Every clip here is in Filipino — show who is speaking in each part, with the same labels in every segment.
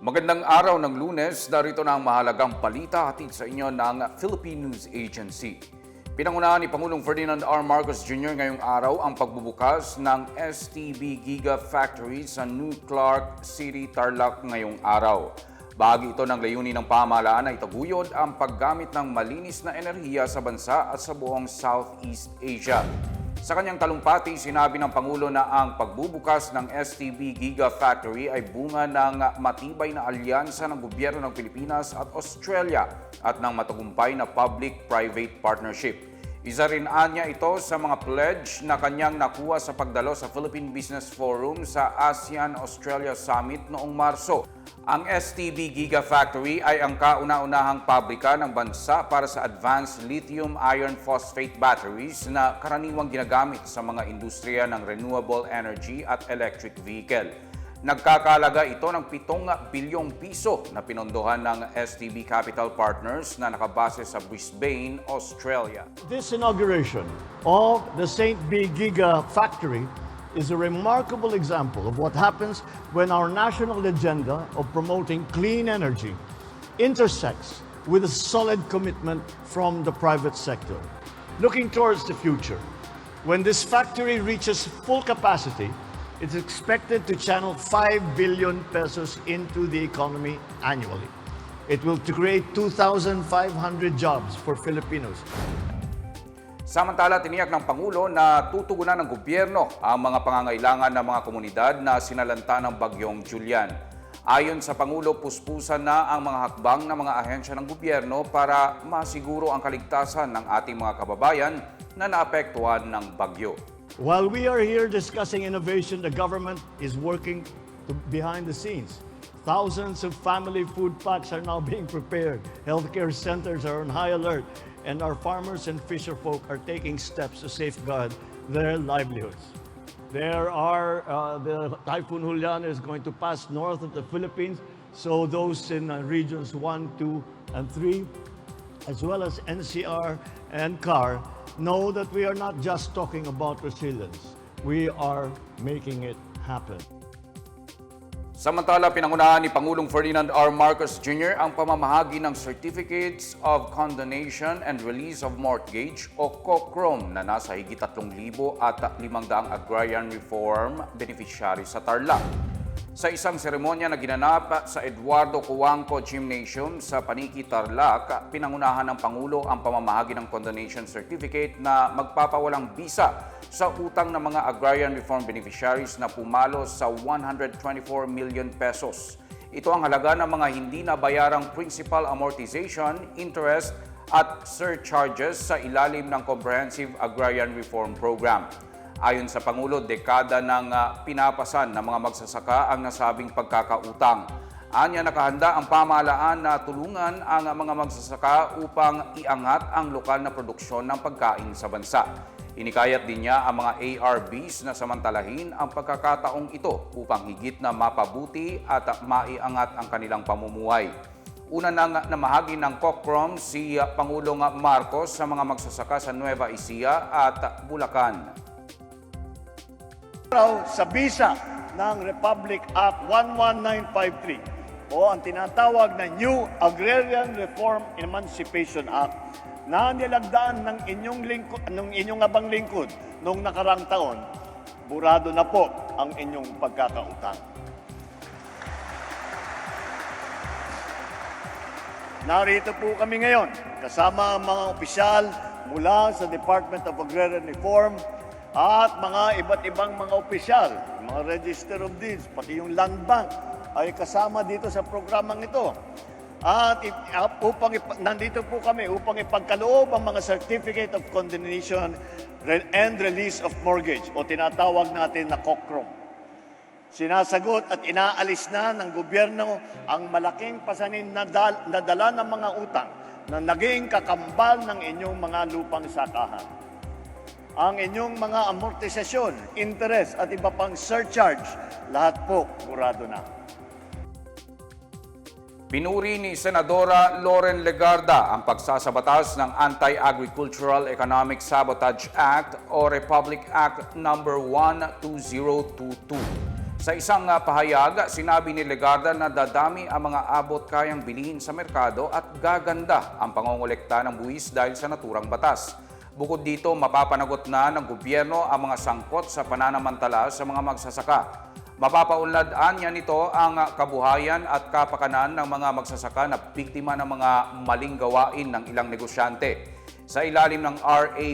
Speaker 1: Magandang araw ng lunes, narito na ang mahalagang balita hatid sa inyo ng Philippine News Agency. Pinangunahan ni Pangulong Ferdinand R. Marcos Jr. ngayong araw ang pagbubukas ng STB Gigafactory sa New Clark City, Tarlac ngayong araw. Bahagi ito ng layunin ng pamahalaan na itaguyod ang paggamit ng malinis na enerhiya sa bansa at sa buong Southeast Asia. Sa kanyang talumpati, sinabi ng Pangulo na ang pagbubukas ng STB Gigafactory ay bunga ng matibay na alyansa ng gobyerno ng Pilipinas at Australia at ng matagumpay na public-private partnership. Isa rin anya ito sa mga pledge na kanyang nakuha sa pagdalo sa Philippine Business Forum sa ASEAN-Australia Summit noong Marso. Ang STB Gigafactory ay ang kauna-unahang pabrika ng bansa para sa advanced lithium iron phosphate batteries na karaniwang ginagamit sa mga industriya ng renewable energy at electric vehicle. Nagkakalaga ito ng 7 bilyong piso na pinondohan ng STB Capital Partners na nakabase sa Brisbane, Australia.
Speaker 2: This inauguration of the St. B Giga factory is a remarkable example of what happens when our national agenda of promoting clean energy intersects with a solid commitment from the private sector. Looking towards the future, when this factory reaches full capacity, it's expected to channel 5 billion pesos into the economy annually. It will create 2,500 jobs for Filipinos.
Speaker 1: Samantala, tiniyak ng Pangulo na tutugunan ng gobyerno ang mga pangangailangan ng mga komunidad na sinalanta ng bagyong Julian. Ayon sa Pangulo, puspusan na ang mga hakbang ng mga ahensya ng gobyerno para masiguro ang kaligtasan ng ating mga kababayan na naapektuhan ng bagyo.
Speaker 2: While we are here discussing innovation, the government is working to, behind the scenes. Thousands of family food packs are now being prepared. Healthcare centers are on high alert, and our farmers and fisherfolk are taking steps to safeguard their livelihoods. There are, uh, the Typhoon Julian is going to pass north of the Philippines, so those in uh, regions 1, 2, and 3 as well as NCR and CAR, know that we are not just talking about resilience. We are making it happen.
Speaker 1: Samantala, pinangunahan ni Pangulong Ferdinand R. Marcos Jr. ang pamamahagi ng Certificates of Condonation and Release of Mortgage o COCROM na nasa higit 3,000 at 500 agrarian reform beneficiaries sa Tarlac. Sa isang seremonya na ginanap sa Eduardo Cuangco Gymnasium sa Paniki, Tarlac, pinangunahan ng Pangulo ang pamamahagi ng condonation certificate na magpapawalang bisa sa utang ng mga agrarian reform beneficiaries na pumalo sa 124 million pesos. Ito ang halaga ng mga hindi na bayarang principal amortization, interest at surcharges sa ilalim ng Comprehensive Agrarian Reform Program. Ayon sa Pangulo, dekada ng ah, pinapasan ng mga magsasaka ang nasabing pagkakautang. Anya nakahanda ang pamahalaan na tulungan ang mga magsasaka upang iangat ang lokal na produksyon ng pagkain sa bansa. Inikayat din niya ang mga ARBs na samantalahin ang pagkakataong ito upang higit na mapabuti at maiangat ang kanilang pamumuhay. Una nang namahagi ng COCROM si Pangulong Marcos sa mga magsasaka sa Nueva Ecija at Bulacan.
Speaker 2: Araw sa bisa ng Republic Act 11953 o ang tinatawag na New Agrarian Reform Emancipation Act na nilagdaan ng inyong lingkod, ng inyong abang lingkod noong nakarang taon, burado na po ang inyong pagkakautang. Narito po kami ngayon kasama ang mga opisyal mula sa Department of Agrarian Reform at mga iba't ibang mga opisyal, mga Register of Deeds, pati yung Land Bank ay kasama dito sa programang ito. At uh, upang nandito po kami upang ipagkaloob ang mga Certificate of Condemnation and Release of Mortgage o tinatawag natin na COCROM. Sinasagot at inaalis na ng gobyerno ang malaking pasanin na dala ng mga utang na naging kakambal ng inyong mga lupang sakahan. Ang inyong mga amortisasyon, interest at iba pang surcharge, lahat po burado na.
Speaker 1: Pinuri ni Senadora Loren Legarda ang pagsasabatas ng Anti-Agricultural Economic Sabotage Act o Republic Act No. 12022. Sa isang ah, pahayag, sinabi ni Legarda na dadami ang mga abot kayang bilihin sa merkado at gaganda ang pangongolekta ng buwis dahil sa naturang batas. Bukod dito, mapapanagot na ng gobyerno ang mga sangkot sa pananamantala sa mga magsasaka. Mapapaunladaan niya nito ang kabuhayan at kapakanan ng mga magsasaka na biktima ng mga maling gawain ng ilang negosyante. Sa ilalim ng RA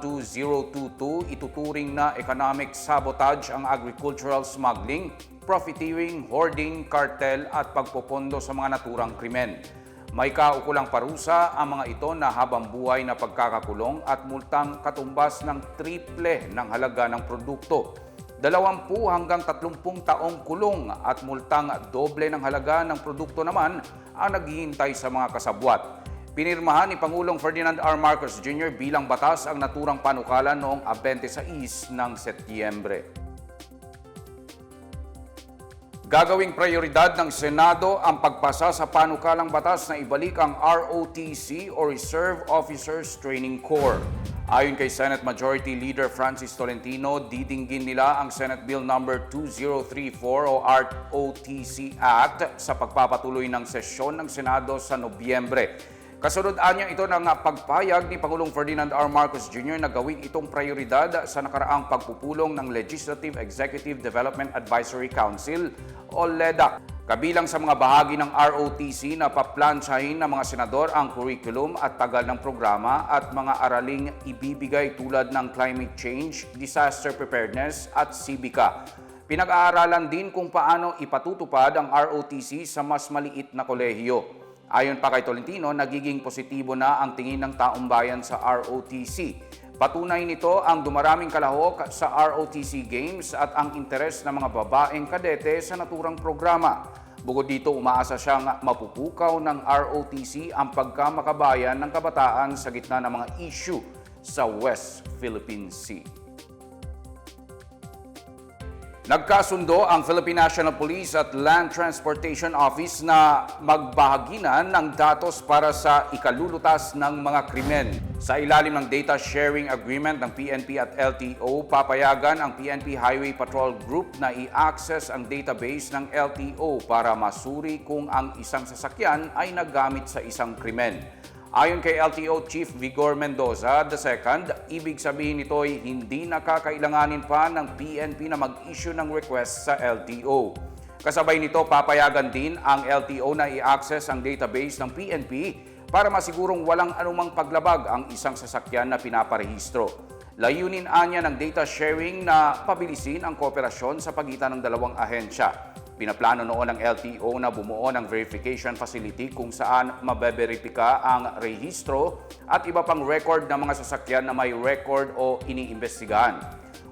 Speaker 1: 12022, ituturing na economic sabotage ang agricultural smuggling, profiteering, hoarding, cartel at pagpopondo sa mga naturang krimen. May kaukulang parusa ang mga ito na habang buhay na pagkakakulong at multang katumbas ng triple ng halaga ng produkto. 20 hanggang 30 taong kulong at multang doble ng halaga ng produkto naman ang naghihintay sa mga kasabwat. Pinirmahan ni Pangulong Ferdinand R. Marcos Jr. bilang batas ang naturang panukala noong 26 ng Setyembre. Gagawing prioridad ng Senado ang pagpasa sa panukalang batas na ibalik ang ROTC o Reserve Officers Training Corps. Ayon kay Senate Majority Leader Francis Tolentino, didinggin nila ang Senate Bill No. 2034 o ROTC Act sa pagpapatuloy ng sesyon ng Senado sa Nobyembre. Kasunod niya ito ng pagpayag ni Pangulong Ferdinand R. Marcos Jr. na gawin itong prioridad sa nakaraang pagpupulong ng Legislative Executive Development Advisory Council o LEDAC. Kabilang sa mga bahagi ng ROTC na paplansyahin ng mga senador ang curriculum at tagal ng programa at mga araling ibibigay tulad ng climate change, disaster preparedness at civica. Pinag-aaralan din kung paano ipatutupad ang ROTC sa mas maliit na kolehiyo. Ayon pa kay Tolentino, nagiging positibo na ang tingin ng taong bayan sa ROTC. Patunay nito ang dumaraming kalahok sa ROTC Games at ang interes ng mga babaeng kadete sa naturang programa. Bukod dito, umaasa siyang mapupukaw ng ROTC ang pagkamakabayan ng kabataan sa gitna ng mga issue sa West Philippine Sea. Nagkasundo ang Philippine National Police at Land Transportation Office na magbahaginan ng datos para sa ikalulutas ng mga krimen. Sa ilalim ng Data Sharing Agreement ng PNP at LTO, papayagan ang PNP Highway Patrol Group na i-access ang database ng LTO para masuri kung ang isang sasakyan ay nagamit sa isang krimen. Ayon kay LTO Chief Vigor Mendoza II, ibig sabihin nito ay hindi nakakailanganin pa ng PNP na mag-issue ng request sa LTO. Kasabay nito, papayagan din ang LTO na i-access ang database ng PNP para masigurong walang anumang paglabag ang isang sasakyan na pinaparehistro. Layunin anya ng data sharing na pabilisin ang kooperasyon sa pagitan ng dalawang ahensya. Pinaplano noon ng LTO na bumuo ng verification facility kung saan mabeberipika ang rehistro at iba pang record ng mga sasakyan na may record o iniimbestigahan.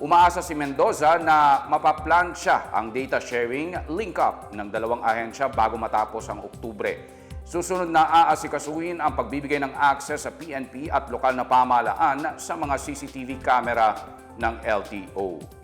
Speaker 1: Umaasa si Mendoza na mapaplansya ang data sharing link-up ng dalawang ahensya bago matapos ang Oktubre. Susunod na aasikasuhin ang pagbibigay ng access sa PNP at lokal na pamahalaan sa mga CCTV camera ng LTO.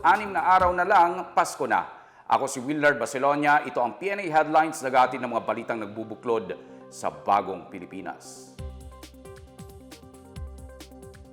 Speaker 1: 86 na araw na lang, Pasko na. Ako si Willard Baselonia. Ito ang PNA Headlines, nagati ng mga balitang nagbubuklod sa bagong Pilipinas.